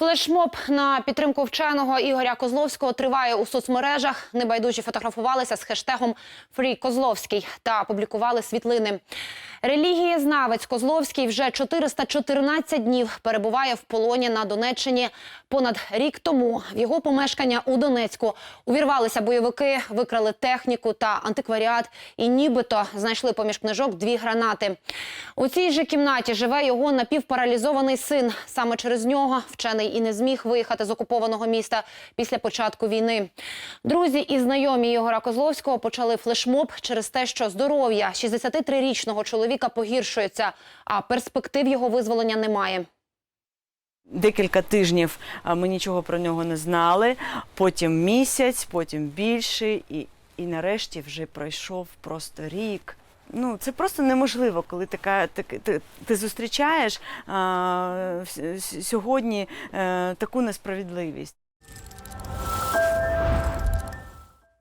Флешмоб на підтримку вченого Ігоря Козловського триває у соцмережах. Небайдужі фотографувалися з хештегом «Фрі Козловський» та публікували світлини. Релігієзнавець Козловський вже 414 днів перебуває в полоні на Донеччині. Понад рік тому в його помешкання у Донецьку увірвалися бойовики, викрали техніку та антикваріат і нібито знайшли поміж книжок дві гранати. У цій же кімнаті живе його напівпаралізований син. Саме через нього вчений і не зміг виїхати з окупованого міста після початку війни. Друзі і знайомі Ігора Козловського почали флешмоб через те, що здоров'я 63-річного чоловіка погіршується, а перспектив його визволення немає. Декілька тижнів ми нічого про нього не знали. Потім місяць, потім більше, і, і нарешті вже пройшов просто рік. Ну, це просто неможливо, коли така, так, ти, ти зустрічаєш а, сьогодні е, таку несправедливість.